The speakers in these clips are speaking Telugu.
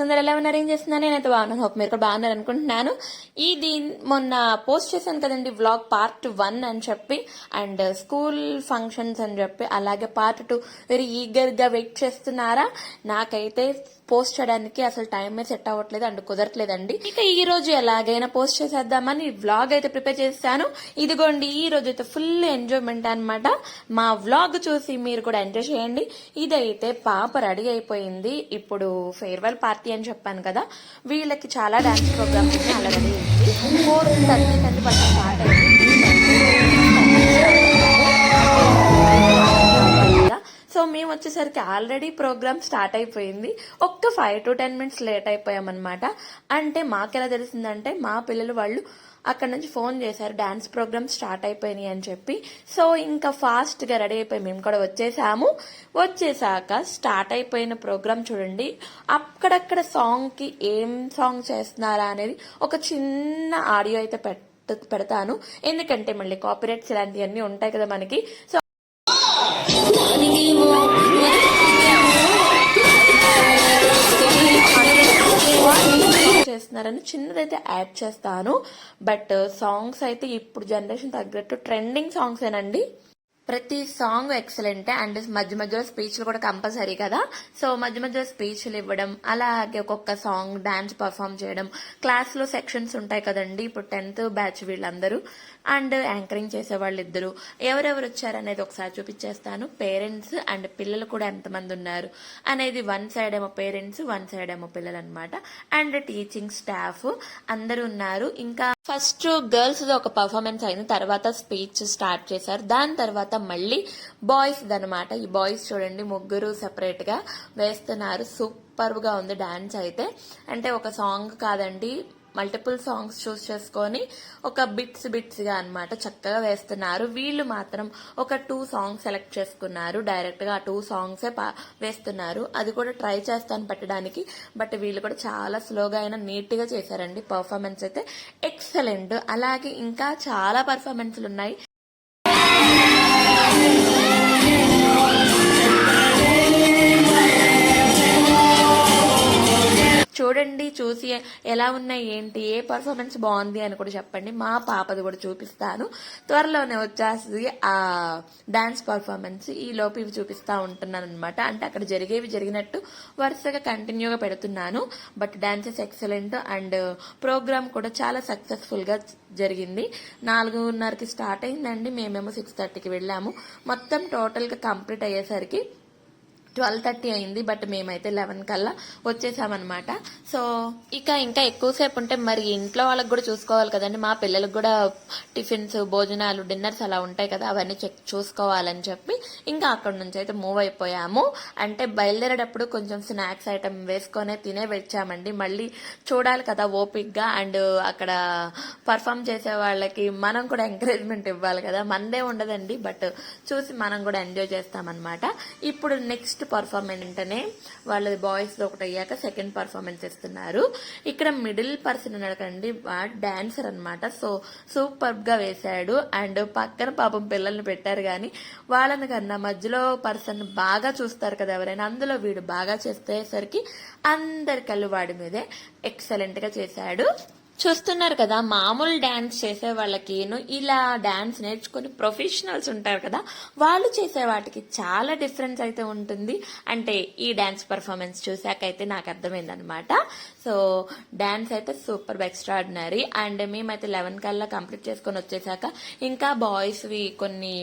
బ్లాగ్స్ అందరూ ఎలా ఉన్నారు ఏం చేస్తున్నాను నేనైతే బాగున్నాను. హోప్ మీరు కూడా బాగున్నారు అనుకుంటున్నాను. ఈ దీని మొన్న పోస్ట్ చేశాను కదండి వ్లాగ్ పార్ట్ వన్ అని చెప్పి అండ్ స్కూల్ ఫంక్షన్స్ అని చెప్పి అలాగే పార్ట్ టూ వెరీ ఈగర్గా వెయిట్ చేస్తున్నారా? నాకైతే పోస్ట్ చేయడానికి అసలు టైమే సెట్ అవ్వట్లేదు అండ్ కుదరట్లేదండి. ఇక ఈ రోజు ఎలాగైనా పోస్ట్ చేసేద్దామని వ్లాగ్ అయితే ప్రిపేర్ చేశాను ఇదిగోండి ఈ రోజు అయితే ఫుల్ ఎంజాయ్మెంట్ అనమాట మా వ్లాగ్ చూసి మీరు కూడా ఎంజాయ్ చేయండి. ఇదైతే పాప రెడీ అయిపోయింది. ఇప్పుడు ఫేర్వెల్ పార్టీ అని చెప్పాను కదా వీళ్ళకి చాలా డాన్స్ ప్రోగ్రామ్స్ అలాగే అలా రెడీ అయింది ఫోర్ థర్టీ కంటే వాళ్ళకి స్టార్ట్ అయింది. సో మేము వచ్చేసరికి ఆల్రెడీ ప్రోగ్రామ్ స్టార్ట్ అయిపోయింది. ఒక్క five to ten minutes late అయిపోయామన్నమాట. అంటే మాకెలా తెలిసిందంటే మా పిల్లలు వాళ్ళు అక్కడ నుంచి ఫోన్ చేశారు డాన్స్ ప్రోగ్రామ్ స్టార్ట్ అయిపోయినాయి అని చెప్పి. సో ఇంకా ఫాస్ట్గా రెడీ అయిపోయి మేము కూడా వచ్చేసాము. వచ్చేసాక స్టార్ట్ అయిపోయిన ప్రోగ్రామ్ చూడండి. అక్కడక్కడ సాంగ్కి ఏం సాంగ్ చేస్తున్నారా అనేది ఒక చిన్న ఆడియో అయితే పెట్ట పెడతాను. ఎందుకంటే మళ్ళీ కాపీరైట్స్ ఇలాంటివన్నీ ఉంటాయి కదా మనకి. సో చేస్తున్నారని చిన్నదైతే యాడ్ చేస్తాను. బట్ సాంగ్స్ అయితే ఇప్పుడు జనరేషన్ తగ్గట్టు ట్రెండింగ్ సాంగ్స్ ఏనండి. ప్రతి సాంగ్ ఎక్సలెంట్ అండ్ మధ్య మధ్యలో స్పీచ్లు కూడా కంపల్సరీ కదా. సో మధ్య మధ్యలో స్పీచ్లు ఇవ్వడం అలాగే ఒక్కొక్క సాంగ్ డాన్స్ పర్ఫామ్ చేయడం. క్లాస్లో సెక్షన్స్ ఉంటాయి కదండి. ఇప్పుడు టెన్త్ బ్యాచ్ వీళ్ళందరూ. అండ్ యాంకరింగ్ చేసే వాళ్ళు ఇద్దరు ఎవరెవరు వచ్చారనేది ఒకసారి చూపించేస్తాను పేరెంట్స్ అండ్ పిల్లలు కూడా ఎంతమంది ఉన్నారు అనేది వన్ సైడ్ ఏమో పేరెంట్స్ వన్ సైడ్ ఏమో పిల్లలు అనమాట అండ్ టీచింగ్ స్టాఫ్ అందరూ ఉన్నారు. ఇంకా ఫస్ట్ గర్ల్స్ ఒక పర్ఫార్మెన్స్ అయింది తర్వాత స్పీచ్ స్టార్ట్ చేశారు. దాని తర్వాత మళ్ళీ బాయ్స్ అనమాట ఈ బాయ్స్ చూడండి ముగ్గురు సెపరేట్గా వేస్తున్నారు. సూపర్గా ఉంది డాన్స్ అయితే. అంటే ఒక సాంగ్ కాదండి మల్టిపుల్ సాంగ్స్ చూస్ చేసుకొని ఒక బిట్స్ బిట్స్గా అన్నమాట చక్కగా వేస్తున్నారు. వీళ్ళు మాత్రం ఒక టూ సాంగ్స్ సెలెక్ట్ చేసుకున్నారు. డైరెక్ట్గా ఆ టూ సాంగ్స్ వేస్తున్నారు. అది కూడా ట్రై చేస్తాను పెట్టడానికి బట్ వీళ్ళు కూడా చాలా స్లోగా అయినా నీట్గా చేశారండి. పర్ఫార్మెన్స్ అయితే ఎక్సలెంట్ అలాగే ఇంకా చాలా పర్ఫార్మెన్స్లు ఉన్నాయి. చూడండి చూసి ఎలా ఉన్నాయి ఏంటి ఏ పర్ఫార్మెన్స్ బాగుంది అని కూడా చెప్పండి. మా పాపది కూడా చూపిస్తాను. త్వరలోనే వచ్చేస్తుంది ఆ డాన్స్ పర్ఫార్మెన్స్ ఈ లోపు ఇవి చూపిస్తా ఉంటున్నాను అనమాట అంటే అక్కడ జరిగేవి జరిగినట్టు వరుసగా కంటిన్యూగా పెడుతున్నాను. But dances excellent and program కూడా చాలా సక్సెస్ఫుల్గా జరిగింది. నాలుగున్నరకి స్టార్ట్ అయిందండి. మేమేమో సిక్స్ థర్టీకి వెళ్ళాము. మొత్తం టోటల్గా కంప్లీట్ అయ్యేసరికి ట్వెల్వ్ థర్టీ అయింది బట్ మేమైతే లెవెన్ కల్లా వచ్చేసామన్నమాట. సో ఇక ఇంకా ఎక్కువసేపు ఉంటే మరి ఇంట్లో వాళ్ళకి కూడా చూసుకోవాలి కదండి. మా పిల్లలకు కూడా టిఫిన్స్ భోజనాలు డిన్నర్స్ అలా ఉంటాయి కదా అవన్నీ చెక్ చూసుకోవాలని చెప్పి ఇంకా అక్కడ నుంచి అయితే మూవ్ అయిపోయాము. అంటే బయలుదేరేటప్పుడు కొంచెం స్నాక్స్ ఐటమ్ వేసుకొనే తినే వచ్చామండి. మళ్ళీ చూడాలి కదా ఓపిక్గా అండ్ అక్కడ పర్ఫామ్ చేసే వాళ్ళకి మనం కూడా ఎంకరేజ్మెంట్ ఇవ్వాలి కదా. మనదే ఉండదండి బట్ చూసి మనం కూడా ఎంజాయ్ చేస్తామన్నమాట. ఇప్పుడు నెక్స్ట్ పర్ఫార్మెన్స్ అంటేనే వాళ్ళది బాయ్స్ ఒకటి అయ్యాక సెకండ్ పర్ఫార్మెన్స్ ఇస్తున్నారు. ఇక్కడ మిడిల్ పర్సన్ ఉన్నాడు డాన్సర్ అన్నమాట. సో సూపర్గా వేశాడు. అండ్ పక్కన పాపం పిల్లల్ని పెట్టారు కానీ వాళ్ళని కన్నా మధ్యలో పర్సన్ బాగా చూస్తారు కదా ఎవరైనా అందులో వీడు బాగా చేసేసరికి అందరి కళ్ళు వాడి మీదే ఎక్సలెంట్గా చేశాడు. చూస్తున్నారు కదా మామూలు డ్యాన్స్ చేసే వాళ్ళకిను ఇలా డ్యాన్స్ నేర్చుకుని ప్రొఫెషనల్స్ ఉంటారు కదా వాళ్ళు చేసే వాటికి చాలా డిఫరెన్స్ అయితే ఉంటుంది. అంటే ఈ డ్యాన్స్ పర్ఫార్మెన్స్ చూసాకైతే నాకు అర్థమైందనమాట సో డ్యాన్స్ అయితే సూపర్ ఎక్స్ట్రాడినరీ అండ్ మేమైతే లెవెన్ కల్లా కంప్లీట్ చేసుకొని వచ్చేసాక ఇంకా బాయ్స్వి కొన్ని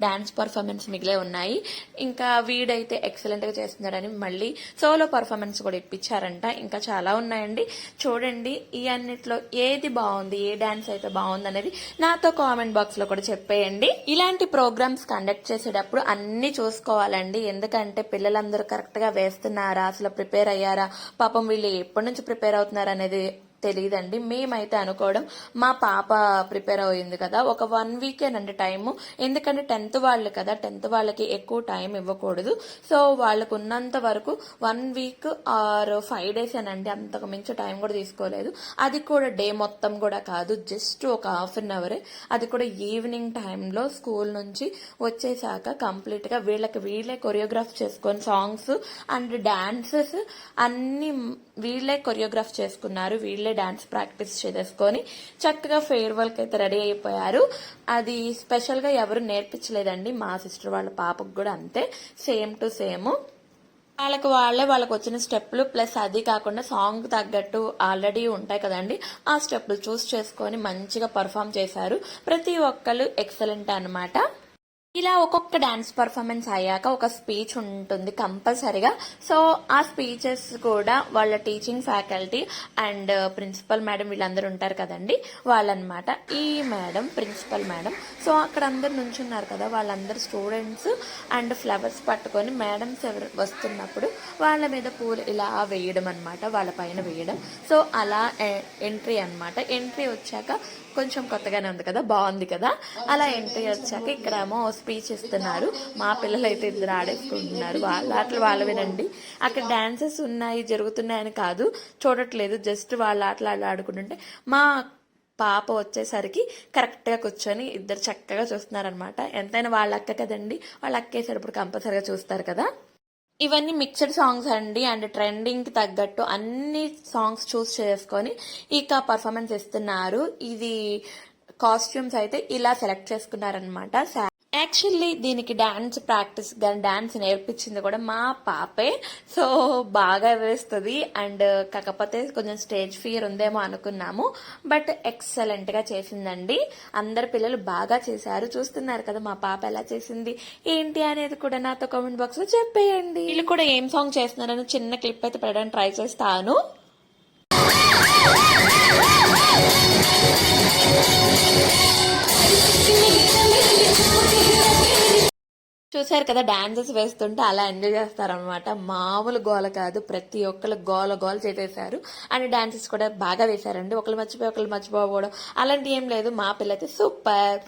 డ్యాన్స్ పర్ఫార్మెన్స్ మిగిలే ఉన్నాయి. ఇంకా వీడైతే ఎక్సలెంట్గా చేస్తున్నాడని మళ్ళీ సోలో పర్ఫార్మెన్స్ కూడా ఇప్పించారంట. ఇంకా చాలా ఉన్నాయండి. చూడండి ఈ అన్నిట్లో ఏది బాగుంది ఏ డాన్స్ అయితే బాగుంది అనేది నాతో కామెంట్ బాక్స్లో కూడా చెప్పేయండి. ఇలాంటి ప్రోగ్రామ్స్ కండక్ట్ చేసేటప్పుడు అన్ని చూసుకోవాలండి. ఎందుకంటే పిల్లలందరూ కరెక్ట్గా వేస్తున్నారా అసలు ప్రిపేర్ అయ్యారా పాపం వీళ్ళు ఎప్పటి నుంచి ప్రిపేర్ అవుతున్నారు అనేది తెలియదండి మేమైతే అనుకోవడం మా పాప ప్రిపేర్ అయింది కదా ఒక వన్ వీకేనండి టైము. ఎందుకంటే టెన్త్ వాళ్ళు కదా టెన్త్ వాళ్ళకి ఎక్కువ టైం ఇవ్వకూడదు. సో వాళ్ళకు ఉన్నంత వరకు one week or five days అనండి అంతకు మించి టైం కూడా తీసుకోలేదు. అది కూడా డే మొత్తం కూడా కాదు జస్ట్ ఒక హాఫ్ అన్ అవరే. అది కూడా ఈవినింగ్ టైంలో స్కూల్ నుంచి వచ్చేసాక కంప్లీట్గా వీళ్ళకి వీళ్ళే కొరియోగ్రాఫ్ చేసుకొని సాంగ్స్ అండ్ డాన్సెస్ అన్ని వీళ్ళే కొరియోగ్రాఫ్ చేసుకున్నారు వీళ్ళే డాన్స్ ప్రాక్టీస్ చేసుకొని చక్కగా ఫేర్వెల్కి అయితే రెడీ అయిపోయారు. అది స్పెషల్గా ఎవరు నేర్పించలేదండి మా సిస్టర్ వాళ్ళ పాపకు కూడా అంతే సేమ్ టు సేమ్. వాళ్ళకి వాళ్ళే వాళ్ళకి వచ్చిన స్టెప్లు ప్లస్ అది కాకుండా సాంగ్ తగ్గట్టు ఆల్రెడీ ఉంటాయి కదండి ఆ స్టెప్లు చూస్ చేసుకొని మంచిగా పర్ఫామ్ చేశారు. ప్రతి ఒక్కరు ఎక్సలెంట్ అనమాట ఇలా ఒక్కొక్క డాన్స్ పర్ఫార్మెన్స్ అయ్యాక ఒక స్పీచ్ ఉంటుంది కంపల్సరిగా. సో ఆ స్పీచెస్ కూడా వాళ్ళ teaching faculty and principal madam వీళ్ళందరూ ఉంటారు కదండి వాళ్ళనమాట ఈ మేడం ప్రిన్సిపల్ మేడం. సో అక్కడ అందరు నుంచున్నారు కదా వాళ్ళందరు స్టూడెంట్స్ అండ్ ఫ్లవర్స్ పట్టుకొని మేడమ్స్ ఎవరు వస్తున్నప్పుడు వాళ్ళ మీద పూలు ఇలా వేయడం అనమాట వాళ్ళ పైన వేయడం. సో అలా ఎంట్రీ అన్నమాట. ఎంట్రీ వచ్చాక కొంచెం కొత్తగానే ఉంది కదా బాగుంది కదా? అలా ఎంట్రీ వచ్చాక ఇక్కడేమో స్పీచ్ ఇస్తున్నారు. మా పిల్లలు అయితే ఇద్దరు ఆడేసుకుంటున్నారు. వాళ్ళ ఆటలు వాళ్ళు వినండి అక్కడ డాన్సెస్ ఉన్నాయి జరుగుతున్నాయని కాదు చూడట్లేదు. జస్ట్ వాళ్ళ ఆటలు ఆడ ఆడుకుంటుంటే మా పాప వచ్చేసరికి కరెక్ట్గా కూర్చొని ఇద్దరు చక్కగా చూస్తున్నారనమాట ఎంతైనా వాళ్ళ అక్క కదండి వాళ్ళ అక్కేసరికి కంపల్సరిగా చూస్తారు కదా? ఇవన్నీ మిక్స్డ్ సాంగ్స్ అండి అండ్ ట్రెండింగ్కి తగ్గట్టు అన్ని సాంగ్స్ చూస్ చేసుకొని ఇక పర్ఫార్మెన్స్ ఇస్తున్నారు. ఇది కాస్ట్యూమ్స్ అయితే ఇలా సెలెక్ట్ చేసుకున్నారనమాట యాక్చువల్లీ దీనికి డాన్స్ ప్రాక్టీస్ కానీ డాన్స్ నేర్పించింది కూడా మా పాపే. సో బాగా వేస్తుంది. అండ్ కాకపోతే కొంచెం స్టేజ్ ఫియర్ ఉందేమో అనుకున్నాము. బట్ ఎక్సలెంట్గా చేసిందండి. అందరు పిల్లలు బాగా చేశారు. చూస్తున్నారు కదా మా పాప ఎలా చేసింది. ఏంటి అనేది కూడా నాతో కామెంట్ బాక్స్లో చెప్పేయండి. వీళ్ళు కూడా ఏం సాంగ్ చేస్తున్నారని చిన్న క్లిప్ అయితే పెట్టడానికి ట్రై చేస్తాను. చూసారు కదా డాన్సెస్ వేస్తుంటే అలా ఎంజాయ్ చేస్తారనమాట మామూలు గోల కాదు ప్రతి ఒక్కరు గోల గోల చేసేసారు అండ్ డాన్సెస్ కూడా బాగా వేశారండి. ఒకళ్ళు మర్చిపోయి ఒకళ్ళు మర్చిపోవడం అలాంటి ఏం లేదు. మా పిల్లైతే సూపర్.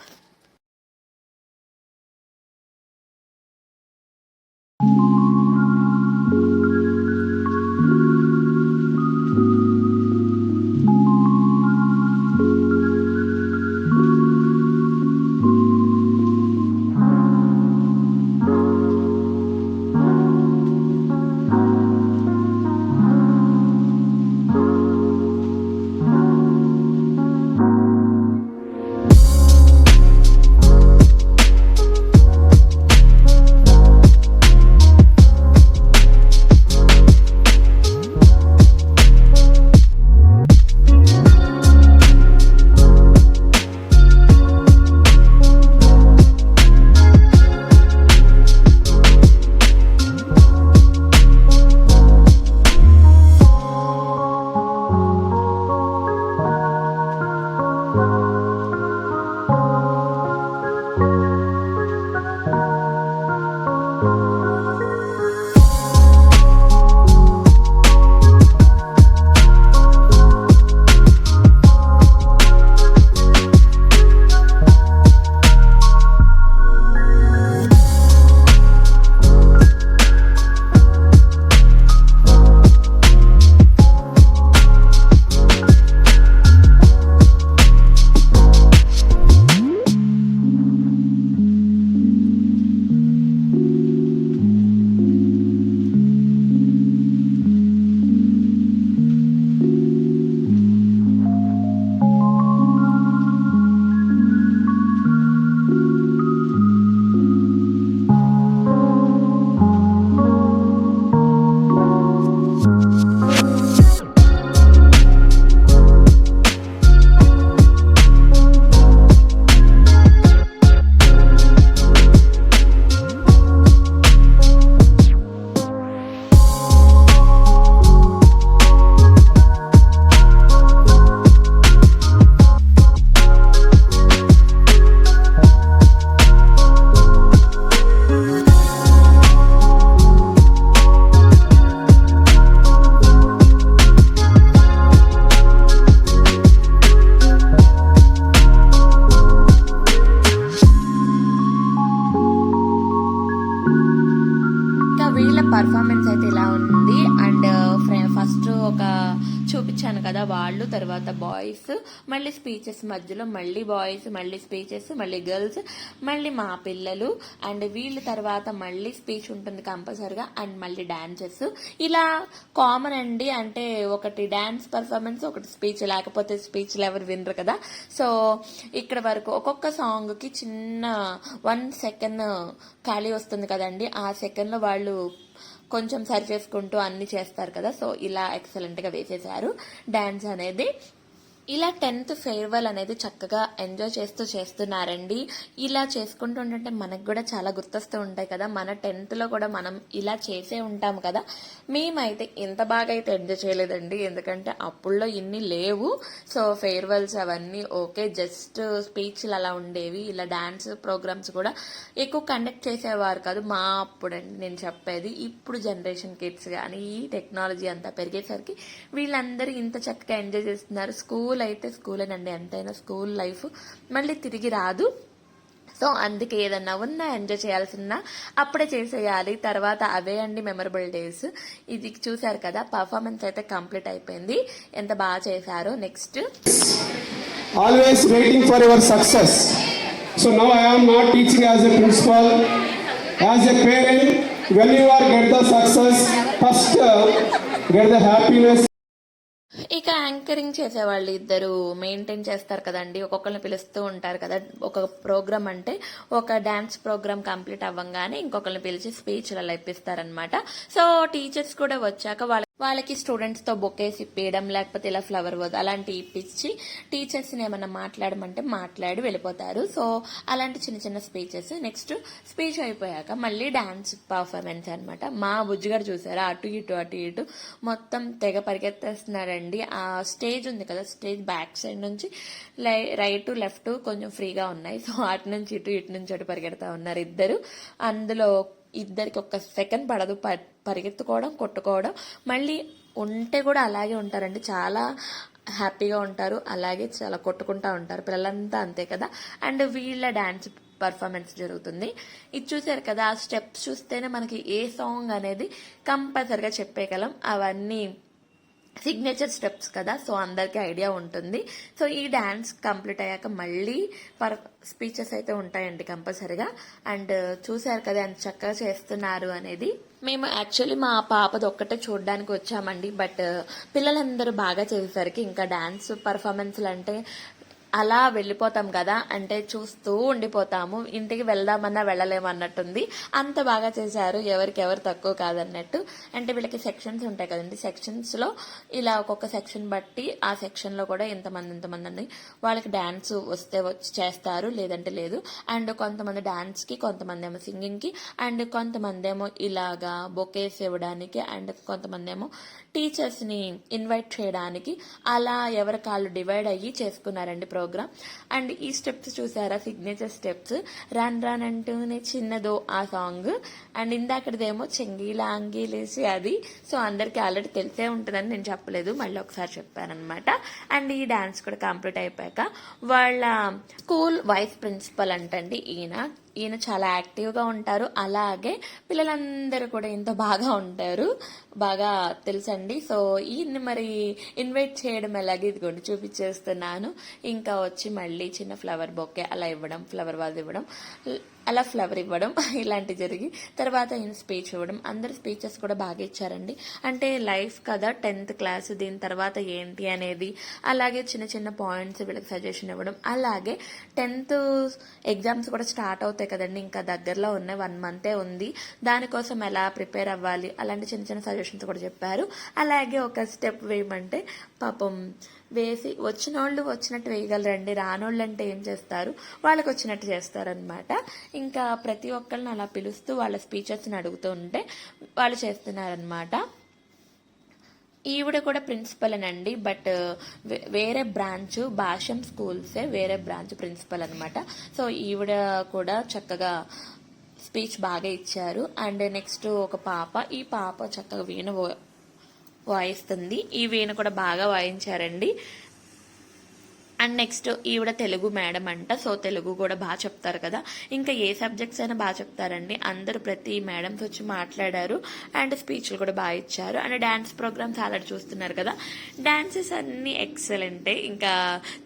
స్పీచెస్ మధ్యలో మళ్ళీ బాయ్స్ మళ్ళీ స్పీచెస్ మళ్ళీ గర్ల్స్ మళ్ళీ మా పిల్లలు అండ్ వీళ్ళ తర్వాత మళ్ళీ స్పీచ్ ఉంటుంది కంపల్సరిగా అండ్ మళ్ళీ డాన్సెస్ ఇలా కామన్ అండి. అంటే ఒకటి డాన్స్ పర్ఫార్మెన్స్ ఒకటి స్పీచ్ లేకపోతే స్పీచ్ ఎవరు వినరు కదా. సో ఇక్కడ వరకు ఒక్కొక్క సాంగ్కి చిన్న వన్ సెకండ్ ఖాళీ వస్తుంది కదండి. ఆ సెకండ్లో వాళ్ళు కొంచెం సరి చేసుకుంటూ అన్ని చేస్తారు కదా. సో ఇలా ఎక్సలెంట్గా వేసేసారు డ్యాన్స్ అనేది ఇలా టెన్త్ ఫేర్వెల్ అనేది చక్కగా ఎంజాయ్ చేస్తూ చేస్తున్నారండి. ఇలా చేసుకుంటూ ఉంటుంటే మనకు కూడా చాలా గుర్తొస్తూ ఉంటాయి కదా. మన టెన్త్లో కూడా మనం ఇలా చేసే ఉంటాం కదా. మేమైతే ఇంత బాగా అయితే ఎంజాయ్ చేయలేదండి. ఎందుకంటే అప్పుల్లో ఇన్ని లేవు. సో ఫేర్వెల్స్ అవన్నీ ఓకే జస్ట్ స్పీచ్లు అలా ఉండేవి. ఇలా డాన్స్ ప్రోగ్రామ్స్ కూడా ఎక్కువ కండక్ట్ చేసేవారు కాదు. మా అప్పుడండి నేను చెప్పేది. ఇప్పుడు జనరేషన్ కిడ్స్ కానీ ఈ టెక్నాలజీ అంతా పెరిగేసరికి వీళ్ళందరూ ఇంత చక్కగా ఎంజాయ్ చేస్తున్నారు. స్కూల్ స్కూల్ అయితే స్కూల్ అండి ఎంతైనా స్కూల్ లైఫ్ మళ్ళీ తిరిగి రాదు. సో అందుకే ఏదన్నా ఉన్నా ఎంజాయ్ చేయాల్సి చేయాల్సిన్నా అప్పుడే చేసేయాలి. తర్వాత అవే అండి మెమరబుల్ డేస్. ఇది చూసారు కదా పర్ఫార్మెన్స్ అయితే కంప్లీట్ అయిపోయింది. ఎంత బాగా చేశారు next. Always waiting for your success so now I not teaching as a principal as a parent when you are get the success first get the happiness anchoring చేసేవాళ్ళు ఇద్దరు మెయింటైన్ చేస్తారు కదండి. ఒక్కొక్కరిని పిలుస్తూ ఉంటారు కదా. ఒక ప్రోగ్రామ్ అంటే ఒక డాన్స్ ప్రోగ్రామ్ కంప్లీట్ అవ్వగానే ఇంకొకరిని పిలిచి స్పీచ్ అలా ఇప్పిస్తారనమాట సో టీచర్స్ కూడా వచ్చాక వాళ్ళ వాళ్ళకి స్టూడెంట్స్తో బొకేసి బొకేస్ ఇప్పియడం లేకపోతే ఇలా ఫ్లవర్ వద్దు అలాంటి ఇప్పించి టీచర్స్ని ఏమన్నా మాట్లాడమంటే మాట్లాడి వెళ్ళిపోతారు. సో అలాంటి చిన్న చిన్న స్పీచెస్ నెక్స్ట్ స్పీచ్ అయిపోయాక మళ్ళీ డాన్స్ పర్ఫార్మెన్స్ అనమాట మా బుజ్జిగారు చూసారా? అటు ఇటు అటు ఇటు మొత్తం తెగ పరిగెత్తేస్తున్నారండి. ఆ స్టేజ్ ఉంది కదా స్టేజ్ బ్యాక్ సైడ్ నుంచి రైట్ లెఫ్ట్ కొంచెం ఫ్రీగా ఉన్నాయి. సో అటు నుంచి ఇటు ఇటు నుంచి అటు పరిగెడతా ఉన్నారు ఇద్దరు. అందులో ఇద్దరికి ఒక్క సెకండ్ పడదు. పరిగెత్తుకోవడం కొట్టుకోవడం. మళ్ళీ ఉంటే కూడా అలాగే ఉంటారండి. చాలా హ్యాపీగా ఉంటారు. అలాగే చాలా కొట్టుకుంటా ఉంటారు. పిల్లలంతా అంతే కదా. అండ్ వీళ్ళ డాన్స్ పర్ఫార్మెన్స్ జరుగుతుంది. ఇది చూసారు కదా. ఆ స్టెప్స్ చూస్తేనే మనకి ఏ సాంగ్ అనేది కంపల్సరిగా చెప్పేయగలం. అవన్నీ సిగ్నేచర్ స్టెప్స్ కదా. సో అందరికీ ఐడియా ఉంటుంది. సో ఈ డ్యాన్స్ కంప్లీట్ అయ్యాక మళ్ళీ పర్ స్పీచెస్ అయితే ఉంటాయండి కంపల్సరిగా. అండ్ uh, చూసారు కదా ఎంత చక్కగా చేస్తున్నారు అనేది. మేము యాక్చువల్లీ మా పాపది ఒక్కటే చూడడానికి వచ్చామండి. బట్ uh, పిల్లలందరూ బాగా చేసేసరికి ఇంకా డ్యాన్స్ పర్ఫార్మెన్స్లు అంటే అలా వెళ్ళిపోతాం కదా అంటే చూస్తూ ఉండిపోతాము. ఇంటికి వెళ్దామన్నా వెళ్ళలేమన్నట్టుంది. అంత బాగా చేశారు. ఎవరికి ఎవరు తక్కువ కాదన్నట్టు. అంటే వీళ్ళకి సెక్షన్స్ ఉంటాయి కదండి. సెక్షన్స్లో ఇలా ఒక్కొక్క సెక్షన్ బట్టి ఆ సెక్షన్లో కూడా ఇంతమంది ఇంతమంది అని వాళ్ళకి డాన్స్ వస్తే వచ్చి చేస్తారు. లేదంటే లేదు. అండ్ కొంతమంది డాన్స్కి కొంతమంది ఏమో సింగింగ్కి అండ్ కొంతమంది ఏమో ఇలాగా బొకేస్ ఇవ్వడానికి అండ్ కొంతమంది ఏమో టీచర్స్ని ఇన్వైట్ చేయడానికి అలా ఎవరి కాళ్ళు డివైడ్ అయ్యి చేసుకున్నారండి ప్రోగ్రామ్ అండ్ ఈ స్టెప్స్ చూసారా? సిగ్నేచర్ స్టెప్స్ రన్ రన్ అంటూనే చిన్నదో ఆ సాంగ్. అండ్ ఇందాకటిదేమో చెంగీలా అంగీలేసి అది. సో అందరికి ఆల్రెడీ తెలిసే ఉంటుందని నేను చెప్పలేదు. మళ్ళీ ఒకసారి చెప్పానమాట అండ్ ఈ డాన్స్ కూడా కంప్లీట్ అయిపోయాక వాళ్ళ స్కూల్ వైస్ ప్రిన్సిపల్ అంటండి ఈయన. ఈయన చాలా యాక్టివ్గా ఉంటారు. అలాగే పిల్లలందరూ కూడా ఎంతో బాగా ఉంటారు. బాగా తెలుసండి. సో ఈయన్ని మరి ఇన్వైట్ చేయడం ఎలాగే ఇదిగోండి చూపించేస్తున్నాను. ఇంకా వచ్చి మళ్ళీ చిన్న ఫ్లవర్ బొకే అలా ఇవ్వడం ఫ్లవర్ వాజ్ ఇవ్వడం. అలా ఫ్లవర్ ఇవ్వడం ఇలాంటివి జరిగి తర్వాత ఆయన స్పీచ్ ఇవ్వడం అందరు స్పీచెస్ కూడా బాగా ఇచ్చారండి. అంటే లైఫ్ కదా టెన్త్ క్లాస్ దీని తర్వాత ఏంటి అనేది అలాగే చిన్న చిన్న పాయింట్స్ వీళ్ళకి సజెషన్ ఇవ్వడం అలాగే టెన్త్ ఎగ్జామ్స్ కూడా స్టార్ట్ అవుతాయి కదండి. ఇంకా దగ్గరలో ఉన్న వన్ మంతే ఉంది. దానికోసం ఎలా ప్రిపేర్ అవ్వాలి అలాంటి చిన్న చిన్న సజెషన్స్ కూడా చెప్పారు. అలాగే ఒక స్టెప్ వేయమంటే పాపం వేసి వచ్చిన వాళ్ళు వచ్చినట్టు వేయగలరండి రానోళ్ళు అంటే ఏం చేస్తారు? వాళ్ళకి వచ్చినట్టు చేస్తారనమాట ఇంకా ప్రతి ఒక్కరిని అలా పిలుస్తూ వాళ్ళ స్పీచెస్ని అడుగుతూ ఉంటే వాళ్ళు చేస్తున్నారనమాట ఈవిడ కూడా ప్రిన్సిపల్ అండి బట్ వే- వేరే బ్రాంచ్ భాష్యం స్కూల్సే వేరే బ్రాంచ్ ప్రిన్సిపల్ అనమాట సో ఈవిడ కూడా చక్కగా స్పీచ్ బాగా ఇచ్చారు. అండ్ నెక్స్ట్ ఒక పాప. ఈ పాప చక్కగా వీణ వాయిస్తుంది. ఈ వీణ కూడా బాగా వాయించారండి. అండ్ నెక్స్ట్ ఈవిడ తెలుగు మేడం అంట. సో తెలుగు కూడా బాగా చెప్తారు కదా. ఇంకా ఏ సబ్జెక్ట్స్ అయినా బాగా చెప్తారండి. అందరూ ప్రతి మేడమ్స్ వచ్చి మాట్లాడారు. అండ్ స్పీచ్లు కూడా బాగా ఇచ్చారు. అండ్ డ్యాన్స్ ప్రోగ్రామ్స్ ఆల్రెడీ చూస్తున్నారు కదా. డ్యాన్సెస్ అన్నీ ఎక్సలెంటే ఇంకా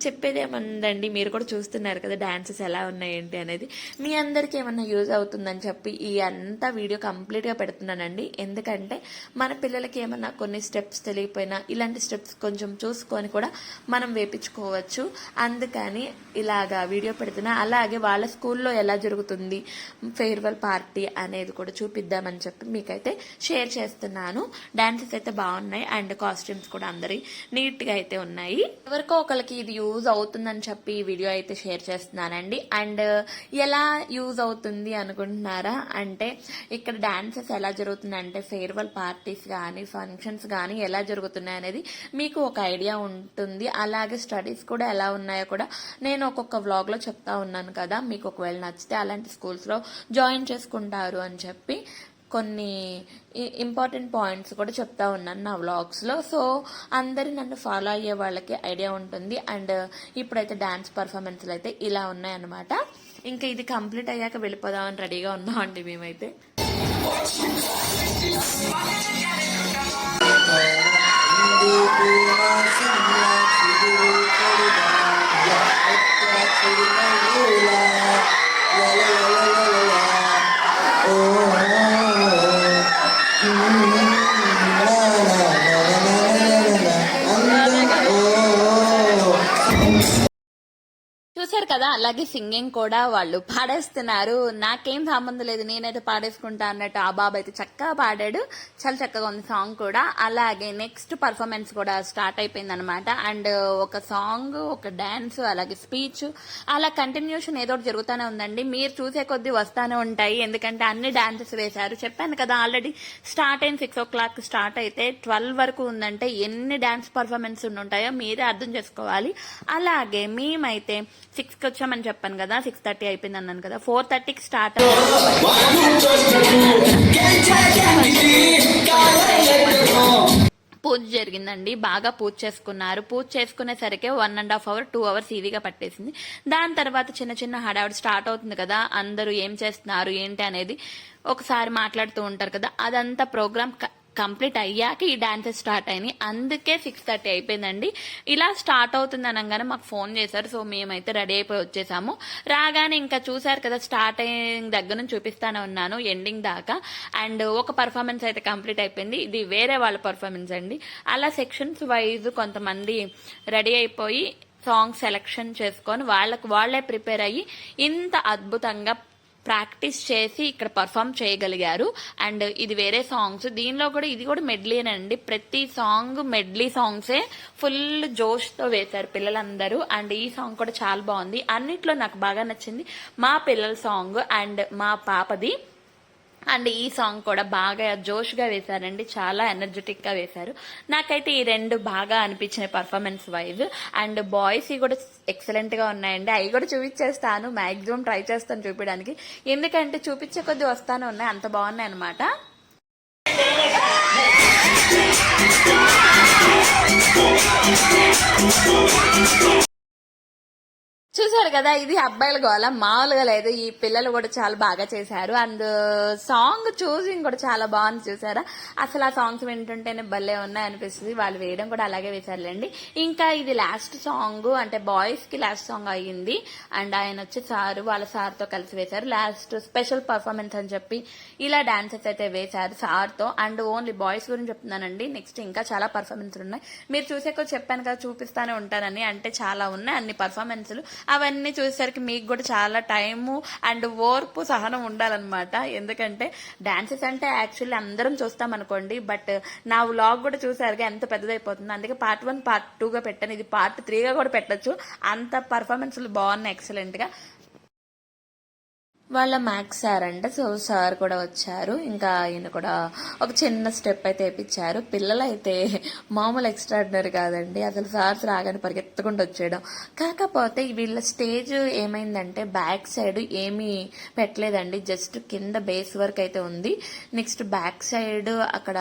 చెప్పేదేముందండి మీరు కూడా చూస్తున్నారు కదా డ్యాన్సెస్ ఎలా ఉన్నాయి ఏంటి అనేది. మీ అందరికీ ఏమన్నా యూజ్ అవుతుందని చెప్పి ఈ అంతా వీడియో కంప్లీట్గా పెడుతున్నానండి. ఎందుకంటే మన పిల్లలకి ఏమన్నా కొన్ని స్టెప్స్ తెలియకపోయినా ఇలాంటి స్టెప్స్ కొంచెం చూసుకొని కూడా మనం వేపించుకోవచ్చు. అందుకని ఇలాగా వీడియో పెడుతున్నా. అలాగే వాళ్ళ స్కూల్లో ఎలా జరుగుతుంది ఫేర్వెల్ పార్టీ అనేది కూడా చూపిద్దామని చెప్పి మీకైతే షేర్ చేస్తున్నాను. డాన్సెస్ అయితే బాగున్నాయి అండ్ కాస్ట్యూమ్స్ కూడా అందరి నీట్గా అయితే ఉన్నాయి. ఎవరికో ఒకరికి ఇది యూజ్ అవుతుందని చెప్పి ఈ వీడియో అయితే షేర్ చేస్తున్నానండి. అండ్ ఎలా యూజ్ అవుతుంది అనుకుంటున్నారా? అంటే ఇక్కడ డాన్సెస్ ఎలా జరుగుతుంది అంటే ఫేర్వెల్ పార్టీస్ కానీ ఫంక్షన్స్ కానీ ఎలా జరుగుతున్నాయి అనేది మీకు ఒక ఐడియా ఉంటుంది. అలాగే స్టడీస్ కూడా ఎలా ఉన్నాయో కూడా నేను ఒక్కొక్క వ్లాగ్లో చెప్తా ఉన్నాను కదా. మీకు ఒకవేళ నచ్చితే అలాంటి స్కూల్స్లో జాయిన్ చేసుకుంటారు అని చెప్పి కొన్ని ఇంపార్టెంట్ పాయింట్స్ కూడా చెప్తా ఉన్నాను నా వ్లాగ్స్లో సో అందరు నన్ను ఫాలో అయ్యే వాళ్ళకి ఐడియా ఉంటుంది. అండ్ ఇప్పుడైతే డ్యాన్స్ పర్ఫార్మెన్స్లు అయితే ఇలా ఉన్నాయన్నమాట. ఇంకా ఇది కంప్లీట్ అయ్యాక వెళ్ళిపోదామని రెడీగా ఉన్నామండి మేమైతే. అలాగే సింగింగ్ కూడా వాళ్ళు పాడేస్తున్నారు. నాకేం సంబంధం లేదు నేనైతే పాడేసుకుంటా అన్నట్టు ఆ బాబు అయితే చక్కగా పాడాడు. చాలా చక్కగా ఉంది సాంగ్ కూడా. అలాగే నెక్స్ట్ పర్ఫార్మెన్స్ కూడా స్టార్ట్ అయిపోయింది అనమాట అండ్ ఒక సాంగ్ ఒక డాన్స్ అలాగే స్పీచ్ అలా కంటిన్యూషన్ ఏదో ఒకటి జరుగుతూనే ఉందండి. మీరు చూసే కొద్దీ వస్తానే ఉంటాయి. ఎందుకంటే అన్ని డాన్సెస్ వేశారు. చెప్పాను కదా ఆల్రెడీ స్టార్ట్ అయిన సిక్స్ ఓ క్లాక్ స్టార్ట్ అయితే ట్వెల్వ్ వరకు ఉందంటే ఎన్ని డాన్స్ పర్ఫార్మెన్స్ ఉంటాయో మీరే అర్థం చేసుకోవాలి. అలాగే మేమైతే సిక్స్కి వచ్చామని చెప్పాను కదా సిక్స్ థర్టీ అయిపోయింది అన్నాను కదా ఫోర్ థర్టీకి స్టార్ట్ పూజ జరిగిందండి బాగా పూజ చేసుకున్నారు. పూజ చేసుకునేసరికి one and half hour two hours ఈజీగా పట్టేసింది. దాని తర్వాత చిన్న చిన్న హడావిడి స్టార్ట్ అవుతుంది కదా అందరూ ఏం చేస్తున్నారు ఏంటి అనేది ఒకసారి మాట్లాడుతూ ఉంటారు కదా అదంతా ప్రోగ్రామ్ కంప్లీట్ అయ్యాక ఈ డాన్సెస్ స్టార్ట్ అయినాయి. అందుకే సిక్స్ థర్టీ అయిపోయిందండి. ఇలా స్టార్ట్ అవుతుంది అనగానే మాకు ఫోన్ చేశారు. సో మేమైతే రెడీ అయిపోయి వచ్చేసాము. రాగానే ఇంకా చూసారు కదా స్టార్ట్ అయిన దగ్గర నుంచి చూపిస్తానే ఉన్నాను ఎండింగ్ దాకా. అండ్ ఒక పర్ఫార్మెన్స్ అయితే కంప్లీట్ అయిపోయింది. ఇది వేరే వాళ్ళ పర్ఫార్మెన్స్ అండి. అలా సెక్షన్స్ వైజ్ కొంతమంది రెడీ అయిపోయి సాంగ్ సెలెక్షన్ చేసుకొని వాళ్ళకు వాళ్ళే ప్రిపేర్ అయ్యి ఇంత అద్భుతంగా ప్రాక్టీస్ చేసి ఇక్కడ పర్ఫామ్ చేయగలిగారు. అండ్ ఇది వేరే సాంగ్స్. దీనిలో కూడా ఇది కూడా మెడ్లీనండి ప్రతి సాంగ్ మెడ్లీ సాంగ్సే ఫుల్ జోష్తో వేశారు పిల్లలందరూ. అండ్ ఈ సాంగ్ కూడా చాలా బాగుంది. అన్నిట్లో నాకు బాగా నచ్చింది మా పిల్లల సాంగ్ అండ్ మా పాపది. అండ్ ఈ సాంగ్ కూడా బాగా జోష్గా వేశారండి చాలా ఎనర్జెటిక్గా వేశారు. నాకైతే ఈ రెండు బాగా అనిపించినాయి పర్ఫార్మెన్స్ వైజ్. అండ్ బాయ్స్ కూడా ఎక్సలెంట్గా ఉన్నాయండి. అవి కూడా చూపించేస్తాను మ్యాక్సిమం ట్రై చేస్తాను చూపించడానికి. ఎందుకంటే చూపించే కొద్ది వస్తానే ఉన్నాయి అంత బాగున్నాయి అనమాట చూసారు కదా ఇది అబ్బాయిల గోళ మామూలుగా లేదు. ఈ పిల్లలు కూడా చాలా బాగా చేశారు. అండ్ సాంగ్ చూసింగ్ కూడా చాలా బాగుంది చూసారా? అసలు ఆ సాంగ్స్ వింటుంటేనే భలే ఉన్నాయి అనిపిస్తుంది వాళ్ళు వేయడం కూడా అలాగే వేశారులేండి. ఇంకా ఇది లాస్ట్ సాంగ్ అంటే బాయ్స్కి లాస్ట్ సాంగ్ అయ్యింది. అండ్ ఆయన వచ్చి సార్ వాళ్ళ సార్తో కలిసి వేశారు. లాస్ట్ స్పెషల్ పర్ఫార్మెన్స్ అని చెప్పి ఇలా డాన్సెస్ అయితే వేశారు సార్తో అండ్ ఓన్లీ బాయ్స్ గురించి చెప్తున్నానండి. నెక్స్ట్ ఇంకా చాలా పర్ఫార్మెన్స్ ఉన్నాయి. మీరు చూసే చెప్పాను కదా చూపిస్తానే ఉంటానని. అంటే చాలా ఉన్నాయి. అన్ని పర్ఫార్మెన్స్లు అవన్నీ చూసేసరికి మీకు కూడా చాలా టైము అండ్ ఓర్పు సహనం ఉండాలన్నమాట. ఎందుకంటే డాన్సెస్ అంటే యాక్చువల్లీ అందరం చూస్తాం అనుకోండి బట్ నా వ్లాగ్ కూడా చూసారుగా ఎంత పెద్దదైపోతుంది. అందుకే పార్ట్ వన్ పార్ట్ టూగా పెట్టాను. ఇది పార్ట్ త్రీగా కూడా పెట్టొచ్చు. అంత పర్ఫార్మెన్స్లు బాగున్నాయి ఎక్సలెంట్గా. వాళ్ళ మ్యాథ్స్ సార్ అంట. సో సార్ కూడా వచ్చారు. ఇంకా ఆయన కూడా ఒక చిన్న స్టెప్ అయితే వేయించారు పిల్లలు అయితే మామూలు ఎక్స్ట్రాడినరీ కాదండి. అసలు సార్స్ రాగానే పరిగెత్తుకుంటూ వచ్చేయడం. కాకపోతే వీళ్ళ స్టేజ్ ఏమైందంటే బ్యాక్ సైడ్ ఏమీ పెట్టలేదండి. జస్ట్ కింద బేస్ వర్క్ అయితే ఉంది. నెక్స్ట్ బ్యాక్ సైడ్ అక్కడ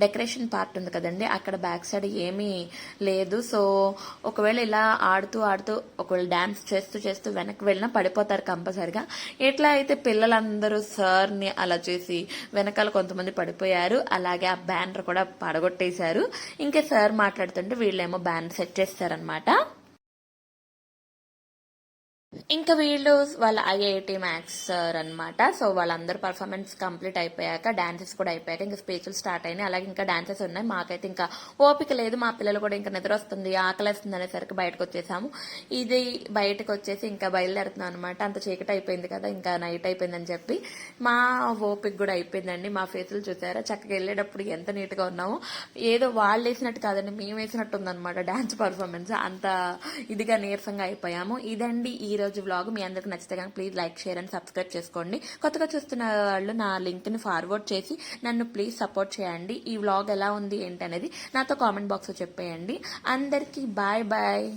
డెకరేషన్ పార్ట్ ఉంది కదండి. అక్కడ బ్యాక్ సైడ్ ఏమీ లేదు. సో ఒకవేళ ఇలా ఆడుతూ ఆడుతూ ఒకవేళ డ్యాన్స్ చేస్తూ చేస్తూ వెనక్కి వెళ్ళినా పడిపోతారు కంపల్సరిగా. ఎట్లా అయితే పిల్లలందరూ సార్ని అలా చేసి వెనకాల కొంతమంది పడిపోయారు. అలాగే ఆ బ్యానర్ కూడా పడగొట్టేశారు. ఇంకా సార్ మాట్లాడుతుంటే వీళ్ళేమో బ్యానర్ సెట్ చేస్తారనమాట ఇంకా వీళ్ళు వాళ్ళ ఐఐటి మ్యాథ్స్ సార్ అనమాట సో వాళ్ళందరూ పర్ఫార్మెన్స్ కంప్లీట్ అయిపోయాక డాన్సెస్ కూడా అయిపోయాక ఇంకా స్పీచ్లు స్టార్ట్ అయినాయి. అలాగే ఇంకా డాన్సెస్ ఉన్నాయి. మాకైతే ఇంకా ఓపిక లేదు. మా పిల్లలు కూడా ఇంకా నిద్ర వస్తుంది ఆకలిస్తుంది అనేసరికి బయటకు వచ్చేసాము. ఇది బయటకు వచ్చేసి ఇంకా బయలుదేరుతున్నాం అనమాట అంత చీకటి అయిపోయింది కదా ఇంకా నైట్ అయిపోయిందని చెప్పి. మా ఓపిక కూడా అయిపోయిందండి. మా ఫేసులు చూసారా? చక్కగా వెళ్ళేటప్పుడు ఎంత నీట్గా ఉన్నామో. ఏదో వాళ్ళు వేసినట్టు కాదండి మేము వేసినట్టు ఉందన్నమాట డాన్స్ పర్ఫార్మెన్స్ అంత ఇదిగా నీరసంగా అయిపోయాము. ఇదండి ఈ ఈరోజు వ్లాగ్ మీ అందరికి నచ్చితే కనుక please like share and subscribe చేసుకోండి. కొత్తగా చూస్తున్న వాళ్ళు నా లింక్ని ఫార్వర్డ్ చేసి నన్ను ప్లీజ్ సపోర్ట్ చేయండి. ఈ వ్లాగ్ ఎలా ఉంది ఏంటి అనేది నాతో కామెంట్ బాక్స్లో చెప్పేయండి. అందరికీ బాయ్ బాయ్